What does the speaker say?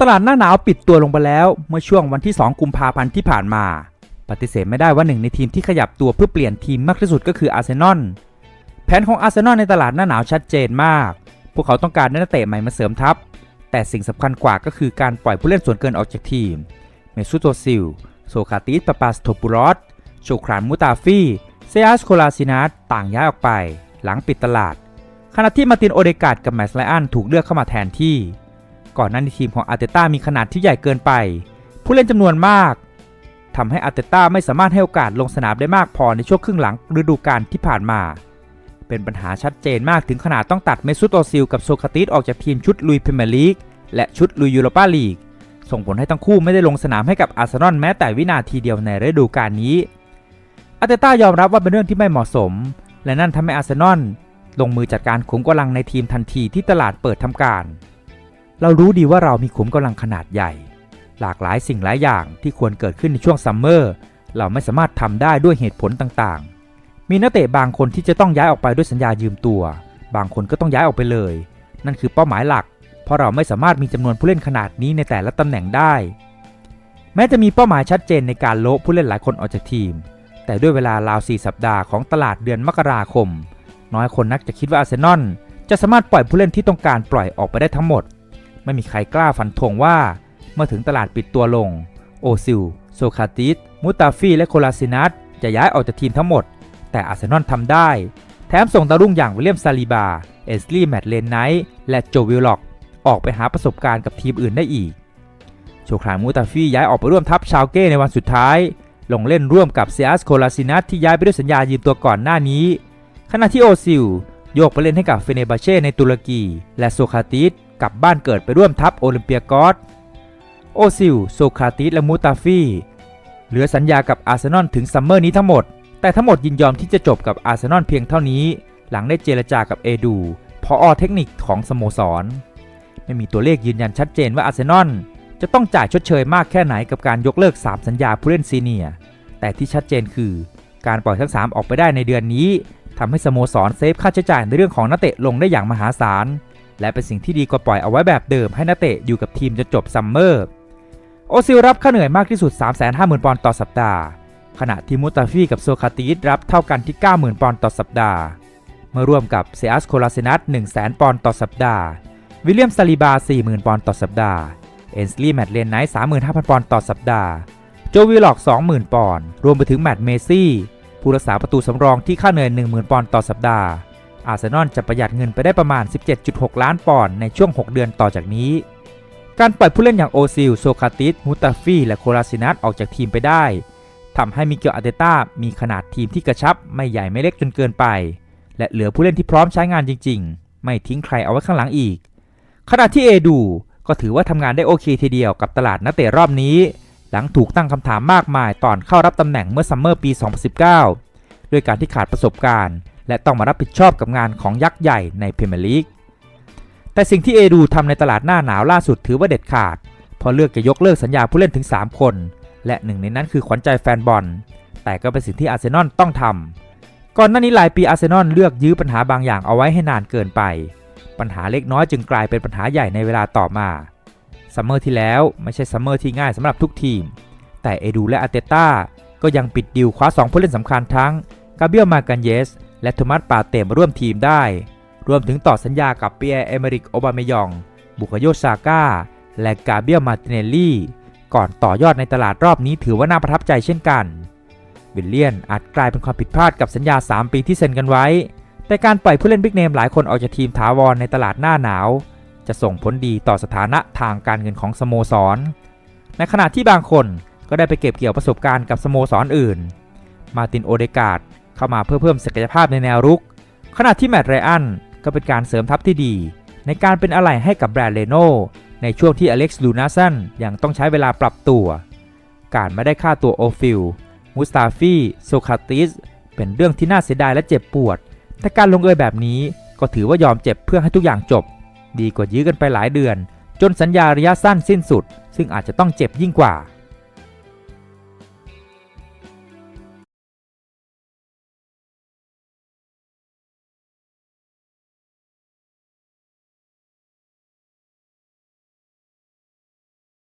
ตลาดหน้าหนาวปิดตัวลงไปแล้ว เมื่อช่วงวันที่ 2 กุมภาพันธ์ที่ผ่านมา ปฏิเสธไม่ได้ว่าหนึ่งในทีมที่ขยับตัวเพื่อเปลี่ยนทีมมากที่สุดก็คืออาร์เซนอลแผนของอาร์เซนอลในตลาดหน้าหนาวชัดเจนมาก พวกเขาต้องการนักเตะใหม่มาเสริมทัพ แต่สิ่งสำคัญกว่าก็คือการปล่อยผู้เล่นส่วนเกินออกจากทีม เมซุโตซิล โซคาติสปาปาสโทปูรอสโชครานมูตาฟีเซียสโคลาซินัสต่างย้ายออกไป หลังปิดตลาด ขณะที่มาร์ตินโอเดกาดกับแมสไลอันถูกเลือกเข้ามาแทนที่ ก่อนหน้านี้ทีมของอาร์เตต้ามีขนาดที่ใหญ่เกินไป ผู้เล่นจำนวนมากทำให้อาร์เตต้าไม่สามารถให้โอกาสลงสนามได้มากพอในช่วงครึ่งหลังฤดูกาลที่ผ่านมา เป็นปัญหาชัดเจนมากถึงขนาดต้องตัดเมซุตโอซิลกับโซคาติสออกจากทีมชุดลุยพรีเมียร์ลีกและชุดลุยยูโรปาลีกส่งผลให้ทั้งคู่ไม่ได้ลงสนามให้กับอาร์เซนอลแม้แต่วินาทีเดียวในฤดูกาลนี้ อาร์เตต้ายอมรับว่าเป็นเรื่องที่ไม่เหมาะสม และนั่นทำให้อาร์เซนอลลงมือจัดการขุมกำลังในทีมทันทีที่ตลาดเปิดทำการ เรารู้ดีว่าเรามีขุมกำลังขนาดใหญ่ หลากหลายสิ่งหลายอย่างที่ควรเกิดขึ้นในช่วงซัมเมอร์เราไม่สามารถทำได้ด้วยเหตุผลต่างๆ มีนักเตะบางคนที่จะต้องย้ายออกไปด้วยสัญญายืมตัว บางคนก็ต้องย้ายออกไปเลย นั่นคือเป้าหมายหลัก เพราะเราไม่สามารถมีจำนวนผู้เล่นขนาดนี้ในแต่ละตำแหน่งได้ แม้จะมีเป้าหมายชัดเจนในการโละผู้เล่นหลายคนออกจากทีม แต่ด้วยเวลาราว4สัปดาห์ของตลาดเดือนมกราคม น้อยคนนักจะคิดว่าอาร์เซนอลจะสามารถปล่อยผู้เล่นที่ต้องการปล่อยออกไปได้ทั้งหมด ไม่มีใครกล้าฟันธงว่า เมื่อถึงตลาดปิดตัวลง โอซิล โซคาติสมูตาฟีและโคลาซินัสจะย้ายออกจากทีมทั้งหมด แต่อาร์เซนอลทำได้ แถมส่งดาวรุ่งอย่างวิลเลียมซาลีบา เอสลีย์แมตเลนไนท์และโจวิลล็อกออกไปหาประสบการณ์กับทีมอื่นได้อีก โชครานมูตาฟีย้ายออกไปร่วมทัพชาวเก้ในวันสุดท้าย ลงเล่นร่วมกับเซียสโคลาซินัสที่ย้ายไปด้วยสัญญายืมตัวก่อนหน้านี้ ขณะที่โอซิลโยกไปเล่นให้กับเฟเนบาเช่ในตุรกี และโซคาติส กลับบ้านเกิดไปร่วมทัพโอลิมเปียกอสโอซิล โซคาติส และมูตาฟีเหลือสัญญากับอาร์เซนอลถึงซัมเมอร์นี้ทั้งหมด แต่ทั้งหมดยินยอมที่จะจบกับอาร์เซนอลเพียงเท่านี้ หลังได้เจรจากับเอดูพออเทคนิคของสโมสร ไม่มีตัวเลขยืนยันชัดเจนว่าอาร์เซนอลจะต้องจ่ายชดเชยมากแค่ไหนกับการยกเลิก 3 สัญญาผู้เล่นซีเนีย แต่ที่ชัดเจนคือ การปล่อยทั้ง 3 ออกไปได้ในเดือนนี้ทำให้สโมสรเซฟค่าใช้จ่ายในเรื่องของนักเตะลงได้อย่างมหาศาล และเป็นสิ่งที่ดีกว่าปล่อยเอาไว้แบบเดิมให้นักเตะอยู่กับทีมจนจบซัมเมอร์ โอซิลรับค่าเหนื่อยมากที่สุด 350,000 ปอนด์ต่อสัปดาห์ ขณะที่มูตาฟี่กับโซคาติสรับเท่ากันที่ 90,000 ปอนด์ต่อสัปดาห์ เมื่อร่วมกับเซียสโคลาเซนัส100,000 ปอนด์ต่อสัปดาห์ วิลเลียมซาลิบา 40,000 ปอนด์ต่อสัปดาห์ เอนสลีย์แมตเลนไนท์35,000 ปอนด์ต่อสัปดาห์ โจวิลล็อก 20,000 ปอนด์ รวมไปถึงแมตต์เมซี่ ผู้รักษาประตูสำรองที่ค่าเหนื่อย 10,000 ปอนด์ต่อสัปดาห์ อาร์เซนอลจะประหยัดเงินไปได้ประมาณ 17.6 ล้านปอนด์ในช่วง 6 เดือนต่อจากนี้ การปล่อยผู้เล่นอย่างโอซิล โซคาติส มูตาฟีและโคลาซินัสออกจากทีมไปได้ทำให้มิเกลอาเตต้ามีขนาดทีมที่กระชับไม่ใหญ่ไม่เล็กจนเกินไป และเหลือผู้เล่นที่พร้อมใช้งานจริง ๆ ไม่ทิ้งใครเอาไว้ข้างหลังอีก ขณะที่เอดูก็ถือว่าทำงานได้โอเคทีเดียวกับตลาดนักเตะรอบนี้ หลังถูกตั้งคำถามมากมายตอนเข้ารับตำแหน่งเมื่อซัมเมอร์ปี 2019 ด้วยการที่ขาดประสบการณ์ และต้องมารับผิดชอบกับงานของยักษ์ใหญ่ในพรีเมียร์ลีก แต่สิ่งที่เอดูทำในตลาดหน้าหนาวล่าสุดถือว่าเด็ดขาดเพราะเลือกจะยกเลิกสัญญาผู้เล่นถึง 3 คน และหนึ่งในนั้นคือขวัญใจแฟนบอล แต่ก็เป็นสิ่งที่อาร์เซนอลต้องทำ ก่อนหน้านี้หลายปีอาร์เซนอลเลือกยื้อปัญหาบางอย่างเอาไว้ให้นานเกินไป ปัญหาเล็กน้อยจึงกลายเป็นปัญหาใหญ่ในเวลาต่อมาซัมเมอร์ที่แล้วไม่ใช่ซัมเมอร์ที่ง่ายสำหรับทุกทีม แต่เอดูและอาร์เตต้าก็ยังปิดดิวคว้า 2 ผู้เล่นสำคัญทั้งกาเบียลมากันเยส และโทมัสปาเตมาร่วมทีมได้ รวมถึงต่อสัญญากับเปียร์เอเมริกโอบามยอง บุคโยซาก้า และกาเบียลมาติเนลลี่ ก่อนต่อยอดในตลาดรอบนี้ถือว่าน่าประทับใจเช่นกัน วิลเลียนอาจกลายเป็นความผิดพลาดกับสัญญา 3 ปีที่เซ็นกันไว้ แต่การปล่อยผู้เล่นบิ๊กเนมหลายคนออกจากทีมถาวรในตลาดหน้าหนาว จะส่งผลดีต่อสถานะทางการเงินของสโมสร ในขณะที่บางคนก็ได้ไปเก็บเกี่ยวประสบการณ์กับสโมสรออื่น มาตินโอเดกาด เข้ามาเพื่อเพิ่มศักยภาพในแนวรุก ขณะที่แมตต์ไรอันก็เป็นการเสริมทัพที่ดี ในการเป็นอะไหล่ให้กับแบรนด์เลโนในช่วงที่อเล็กซ์ลูนาสันยังต้องใช้เวลาปรับตัว การไม่ได้ค่าตัวโอฟิลมุสตาฟีโซคาติสเป็นเรื่องที่น่าเสียดายและเจ็บปวด แต่การลงเอยแบบนี้ก็ถือว่ายอมเจ็บเพื่อให้ทุกอย่างจบ ดีกว่ายื้อกันไปหลายเดือน จนสัญญาระยะสั้นสิ้นสุด ซึ่งอาจจะต้องเจ็บยิ่งกว่า